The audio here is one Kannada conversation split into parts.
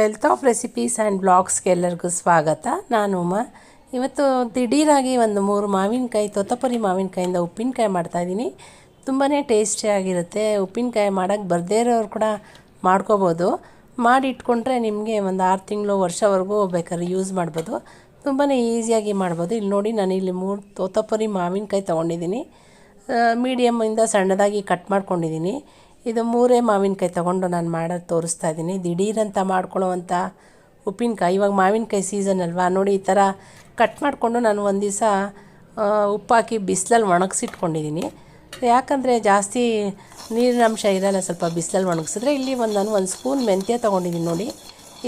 ವೆಲ್ತ್ ಆಫ್ ರೆಸಿಪೀಸ್ ಆ್ಯಂಡ್ ಬ್ಲಾಗ್ಸ್ಗೆ ಎಲ್ಲರಿಗೂ ಸ್ವಾಗತ. ನಾನು ಉಮಾ. ಇವತ್ತು ದಿಢೀರಾಗಿ ಒಂದು ಮೂರು ಮಾವಿನಕಾಯಿ ತೊತ್ತಪರಿ ಮಾವಿನಕಾಯಿಂದ ಉಪ್ಪಿನಕಾಯಿ ಮಾಡ್ತಾಯಿದ್ದೀನಿ ತುಂಬಾ ಟೇಸ್ಟಿಯಾಗಿರುತ್ತೆ ಉಪ್ಪಿನಕಾಯಿ ಮಾಡೋಕ್ಕೆ ಬರದೇ ಇರೋರು ಕೂಡ ಮಾಡ್ಕೋಬೋದು. ಮಾಡಿಟ್ಕೊಂಡ್ರೆ ನಿಮಗೆ ಒಂದು ಆರು ತಿಂಗಳು ವರ್ಷವರೆಗೂ ಬೇಕಾದ್ರೆ ಯೂಸ್ ಮಾಡ್ಬೋದು. ತುಂಬಾ ಈಸಿಯಾಗಿ ಮಾಡ್ಬೋದು. ಇಲ್ಲಿ ನೋಡಿ, ನಾನು ಇಲ್ಲಿ ಮೂರು ತೋತಪುರಿ ಮಾವಿನಕಾಯಿ ತೊಗೊಂಡಿದ್ದೀನಿ. ಮೀಡಿಯಮ್ಮಿಂದ ಸಣ್ಣದಾಗಿ ಕಟ್ ಮಾಡ್ಕೊಂಡಿದ್ದೀನಿ. ಇದು ಮೂರೇ ಮಾವಿನಕಾಯಿ ತೊಗೊಂಡು ನಾನು ಮಾಡೋದು ತೋರಿಸ್ತಾ ಇದ್ದೀನಿ. ದಿಢೀರಂತ ಮಾಡ್ಕೊಳ್ಳೋವಂಥ ಉಪ್ಪಿನಕಾಯಿ. ಇವಾಗ ಮಾವಿನಕಾಯಿ ಸೀಸನ್ ಅಲ್ವಾ? ನೋಡಿ, ಈ ಥರ ಕಟ್ ಮಾಡಿಕೊಂಡು ನಾನು ಒಂದು ದಿವಸ ಉಪ್ಪಾಕಿ ಬಿಸಿಲಲ್ಲಿ ಒಣಗಿಸಿಟ್ಕೊಂಡಿದ್ದೀನಿ. ಯಾಕಂದರೆ ಜಾಸ್ತಿ ನೀರಿನ ಅಂಶ ಇರಲ್ಲ, ಸ್ವಲ್ಪ ಬಿಸಿಲಲ್ಲಿ ಒಣಗಿಸಿದ್ರೆ ಇಲ್ಲಿ ಒಂದು ನಾನು ಒಂದು ಸ್ಪೂನ್ ಮೆಂತ್ಯ ತೊಗೊಂಡಿದ್ದೀನಿ ನೋಡಿ.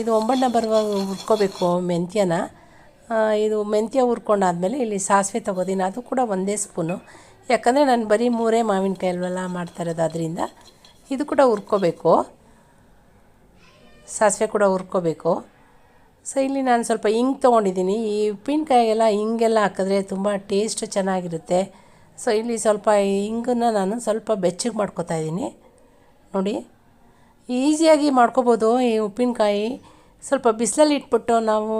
ಇದು ಒಂಬಣ್ಣ ಬರುವಾಗ ಹುರ್ಕೋಬೇಕು ಮೆಂತ್ಯನ. ಇದು ಮೆಂತ್ಯ ಹುರ್ಕೊಂಡಾದ್ಮೇಲೆ ಇಲ್ಲಿ ಸಾಸಿವೆ ತೊಗೋದಿನ. ಅದು ಕೂಡ ಒಂದೇ ಸ್ಪೂನು. ಯಾಕಂದರೆ ನಾನು ಬರೀ ಮೂರೇ ಮಾವಿನಕಾಯಿ ಅಲ್ವೆಲ್ಲ ಮಾಡ್ತಾ ಇರೋದು ಅದರಿಂದ ಇದು ಕೂಡ ಹುರ್ಕೋಬೇಕು. ಸಾಸಿವೆ ಕೂಡ ಹುರ್ಕೋಬೇಕು. ಸೊ ಇಲ್ಲಿ ನಾನು ಸ್ವಲ್ಪ ಹಿಂಗ್ ತೊಗೊಂಡಿದ್ದೀನಿ. ಈ ಉಪ್ಪಿನಕಾಯಿಗೆಲ್ಲ ಹಿಂಗೆಲ್ಲ ಹಾಕಿದ್ರೆ ತುಂಬ ಟೇಸ್ಟ್ ಚೆನ್ನಾಗಿರುತ್ತೆ. ಸೊ ಇಲ್ಲಿ ಸ್ವಲ್ಪ ಹಿಂಗನ್ನು ನಾನು ಸ್ವಲ್ಪ ಬೆಚ್ಚಗೆ ಮಾಡ್ಕೊತಾ ಇದ್ದೀನಿ. ನೋಡಿ, ಈಸಿಯಾಗಿ ಮಾಡ್ಕೋಬೋದು ಈ ಉಪ್ಪಿನಕಾಯಿ ಸ್ವಲ್ಪ ಬಿಸಿಲಲ್ಲಿ ಇಟ್ಬಿಟ್ಟು ನಾವು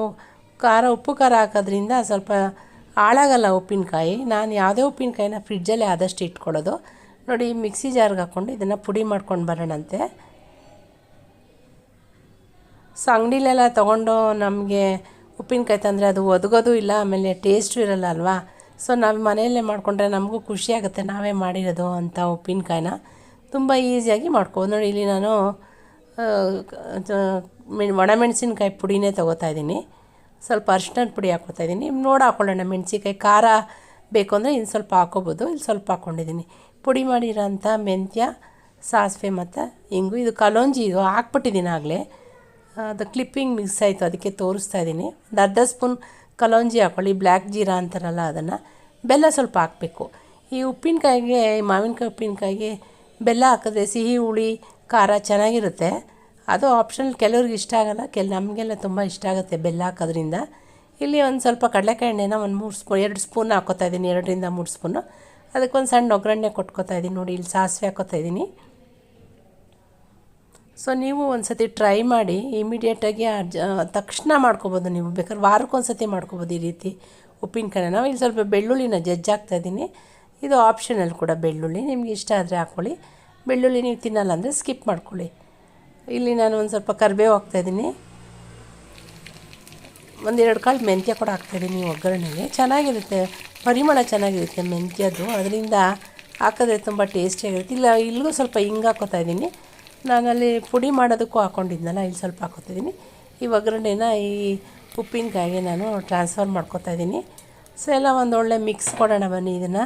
ಖಾರ, ಉಪ್ಪು ಖಾರ ಹಾಕೋದ್ರಿಂದ ಸ್ವಲ್ಪ ಹಾಳಾಗಲ್ಲ ಉಪ್ಪಿನಕಾಯಿ ನಾನು ಯಾವುದೇ ಉಪ್ಪಿನಕಾಯಿನ ಫ್ರಿಡ್ಜಲ್ಲೇ ಆದಷ್ಟು ಇಟ್ಕೊಳ್ಳೋದು. ನೋಡಿ, ಮಿಕ್ಸಿ ಜಾರ್ಗೆ ಹಾಕ್ಕೊಂಡು ಇದನ್ನು ಪುಡಿ ಮಾಡ್ಕೊಂಡು ಬರೋಣಂತೆ. ಸೊ, ಅಂಗಡಿಲೆಲ್ಲ ತೊಗೊಂಡು ನಮಗೆ ಉಪ್ಪಿನಕಾಯಿ ತಂದರೆ ಅದು ಒದಗೋದು ಇಲ್ಲ, ಆಮೇಲೆ ಟೇಸ್ಟು ಇರಲ್ಲ ಅಲ್ವಾ? ಸೊ, ನಾವು ಮನೆಯಲ್ಲೇ ಮಾಡಿಕೊಂಡ್ರೆ ನಮಗೂ ಖುಷಿಯಾಗುತ್ತೆ ನಾವೇ ಮಾಡಿರೋದು ಅಂತ ಉಪ್ಪಿನಕಾಯಿನ. ತುಂಬ ಈಸಿಯಾಗಿ ಮಾಡ್ಕೋಬೋದು. ನೋಡಿ, ಇಲ್ಲಿ ನಾನು ಒಣಮೆಣಸಿನ್ಕಾಯಿ ಪುಡಿನೇ ತೊಗೋತಾ ಇದ್ದೀನಿ. ಸ್ವಲ್ಪ ಅರ್ಶಿನ ಪುಡಿ ಹಾಕ್ಕೋತಾ ಇದ್ದೀನಿ. ನೋಡಿ ಹಾಕ್ಕೊಳ್ಳೋಣ ಮೆಣಸಿನ್ಕಾಯಿ, ಖಾರ ಬೇಕು ಅಂದರೆ ಇನ್ನು ಸ್ವಲ್ಪ ಹಾಕೋಬೋದು ಇಲ್ಲಿ ಸ್ವಲ್ಪ ಹಾಕ್ಕೊಂಡಿದ್ದೀನಿ ಪುಡಿ ಮಾಡಿರೋಂಥ ಮೆಂತ್ಯ, ಸಾಸಿವೆ ಮತ್ತು ಇಂಗು, ಇದು ಕಲೋಂಜಿ ಇದು ಹಾಕ್ಬಿಟ್ಟಿದ್ದೀನಿ ಆಗಲೇ. ಅದು ಕ್ಲಿಪ್ಪಿಂಗ್ ಮಿಕ್ಸ್ ಆಯಿತು, ಅದಕ್ಕೆ ತೋರಿಸ್ತಾ ಇದ್ದೀನಿ ಒಂದು ಅರ್ಧ ಸ್ಪೂನ್ ಕಲೋಂಜಿ ಹಾಕ್ಕೊಳ್ಳಿ ಬ್ಲ್ಯಾಕ್ ಜೀರಾ ಅಂತಾರಲ್ಲ ಅದನ್ನು. ಬೆಲ್ಲ ಸ್ವಲ್ಪ ಹಾಕಬೇಕು. ಈ ಉಪ್ಪಿನಕಾಯಿಗೆ ಮಾವಿನಕಾಯಿ ಉಪ್ಪಿನಕಾಯಿಗೆ ಬೆಲ್ಲ ಹಾಕಿದ್ರೆ ಸಿಹಿ, ಹುಳಿ, ಖಾರ ಚೆನ್ನಾಗಿರುತ್ತೆ. ಅದು ಆಪ್ಷನಲ್ ಕೆಲವ್ರಿಗೆ ಇಷ್ಟ ಆಗೋಲ್ಲ, ಕೆಲ ನಮಗೆಲ್ಲ ತುಂಬ ಇಷ್ಟ ಆಗುತ್ತೆ ಬೆಲ್ಲ ಹಾಕೋದ್ರಿಂದ. ಇಲ್ಲಿ ಒಂದು ಸ್ವಲ್ಪ ಕಡಲೆಕಾಯಿ ಎಣ್ಣೆನ ಒಂದು ಮೂರು ಸ್ಪೂನ್ ಎರಡು ಸ್ಪೂನ್ ಹಾಕೋತಾ ಇದ್ದೀನಿ ಎರಡರಿಂದ ಮೂರು ಸ್ಪೂನು. ಅದಕ್ಕೊಂದು ಸಣ್ಣ ಒಗ್ಗರಣೆ ಕೊಟ್ಕೋತಾ ಇದ್ದೀನಿ ನೋಡಿ, ಇಲ್ಲಿ ಸಾಸಿವೆ ಹಾಕೋತಾ ಇದ್ದೀನಿ ಸೊ ನೀವು ಒಂದು ಸತಿ ಟ್ರೈ ಮಾಡಿ ಇಮಿಡಿಯೇಟಾಗಿ ತಕ್ಷಣ ಮಾಡ್ಕೋಬೋದು ನೀವು. ಬೇಕಾದ್ರೆ ವಾರಕ್ಕೊಂದ್ಸತಿ ಮಾಡ್ಕೊಬೋದು ಈ ರೀತಿ ಉಪ್ಪಿನಕಾಯಿನ ನಾವು ಇಲ್ಲಿ ಸ್ವಲ್ಪ ಬೆಳ್ಳುಳ್ಳಿನ ಜಜ್ಜಾಗ್ತಾ ಇದ್ದೀನಿ ಇದು ಆಪ್ಷನಲ್ ಕೂಡ ಬೆಳ್ಳುಳ್ಳಿ. ನಿಮ್ಗೆ ಇಷ್ಟ ಆದರೆ ಹಾಕ್ಕೊಳ್ಳಿ ಬೆಳ್ಳುಳ್ಳಿ ನೀವು ತಿನ್ನಲ್ಲ ಅಂದರೆ ಸ್ಕಿಪ್ ಮಾಡ್ಕೊಳ್ಳಿ. ಇಲ್ಲಿ ನಾನು ಒಂದು ಸ್ವಲ್ಪ ಕರಿಬೇವು ಹಾಕ್ತಾಯಿದ್ದೀನಿ ಒಂದೆರಡು ಕಾಳು ಮೆಂತ್ಯ ಕೂಡ ಹಾಕ್ತಾಯಿದ್ದೀನಿ ಒಗ್ಗರಣೆಗೆ. ಚೆನ್ನಾಗಿರುತ್ತೆ. ಪರಿಮಳ ಚೆನ್ನಾಗಿರುತ್ತೆ ಮೆಂತ್ಯದ್ದು. ಅದರಿಂದ ಹಾಕಿದ್ರೆ ತುಂಬ ಟೇಸ್ಟಿಯಾಗಿರುತ್ತೆ ಇಲ್ಲ, ಇಲ್ಲಿಗೂ ಸ್ವಲ್ಪ ಹಿಂಗೆ ಹಾಕೋತಾ ಇದ್ದೀನಿ ನಾನಲ್ಲಿ ಪುಡಿ ಮಾಡೋದಕ್ಕೂ ಹಾಕ್ಕೊಂಡಿದ್ನಲ್ಲ ಇಲ್ಲಿ ಸ್ವಲ್ಪ ಹಾಕೋತಿದ್ದೀನಿ ಈ ಒಗ್ಗರಣೆನ ಈ ಉಪ್ಪಿನಕಾಯಿಗೆ ನಾನು ಟ್ರಾನ್ಸ್ಫರ್ ಮಾಡ್ಕೋತಾ ಇದ್ದೀನಿ ಸೊ, ಎಲ್ಲ ಒಂದು ಒಳ್ಳೆ ಮಿಕ್ಸ್ ಕೊಡೋಣ ಬನ್ನಿ ಇದನ್ನು.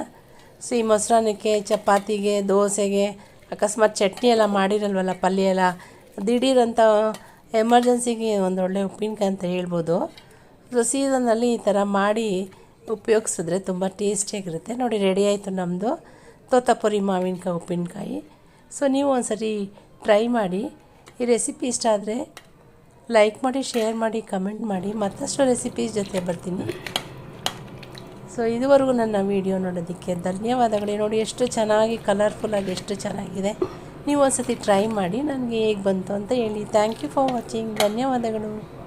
ಸೊ, ಈ ಮೊಸರನ್ನಕ್ಕೆ ಚಪಾತಿಗೆ, ದೋಸೆಗೆ, ಅಕಸ್ಮಾತ್ ಚಟ್ನಿ ಎಲ್ಲ ಮಾಡಿರಲ್ವಲ್ಲ ಪಲ್ಯ ಎಲ್ಲ ದಿಢೀರಂತ ಎಮರ್ಜೆನ್ಸಿಗೆ ಒಂದು ಒಳ್ಳೆ ಉಪ್ಪಿನಕಾಯಿ ಅಂತ ಹೇಳ್ಬೋದು. ಸೀಸನ್ನಲ್ಲಿ ಈ ಥರ ಮಾಡಿ ಉಪಯೋಗಿಸಿದ್ರೆ ತುಂಬ ಟೇಸ್ಟಿಯಾಗಿರುತ್ತೆ. ನೋಡಿ ರೆಡಿ ಆಯಿತು ನಮ್ಮದು ತೋತಾಪುರಿ ಮಾವಿನಕಾಯಿ ಉಪ್ಪಿನಕಾಯಿ. ಸೊ ನೀವು ಒಂದು ಸರಿ ಟ್ರೈ ಮಾಡಿ. ಈ ರೆಸಿಪಿ ಇಷ್ಟ ಆದರೆ ಲೈಕ್ ಮಾಡಿ ಶೇರ್ ಮಾಡಿ ಕಮೆಂಟ್ ಮಾಡಿ. ಮತ್ತಷ್ಟು ರೆಸಿಪೀಸ್ ಜೊತೆ ಬರ್ತೀನಿ. ಸೊ ಇದುವರೆಗೂ ನನ್ನ ವಿಡಿಯೋ ನೋಡೋದಕ್ಕೆ ಧನ್ಯವಾದಗಳು. ನೋಡಿ, ಎಷ್ಟು ಚೆನ್ನಾಗಿ ಕಲರ್ಫುಲ್ಲಾಗಿ ಎಷ್ಟು ಚೆನ್ನಾಗಿದೆ. ನೀವು ಒಂದು ಸತಿ ಟ್ರೈ ಮಾಡಿ, ನನಗೆ ಹೇಗೆ ಬಂತು ಅಂತ ಹೇಳಿ. ಥ್ಯಾಂಕ್ ಯು ಫಾರ್ ವಾಚಿಂಗ್ ಧನ್ಯವಾದಗಳು.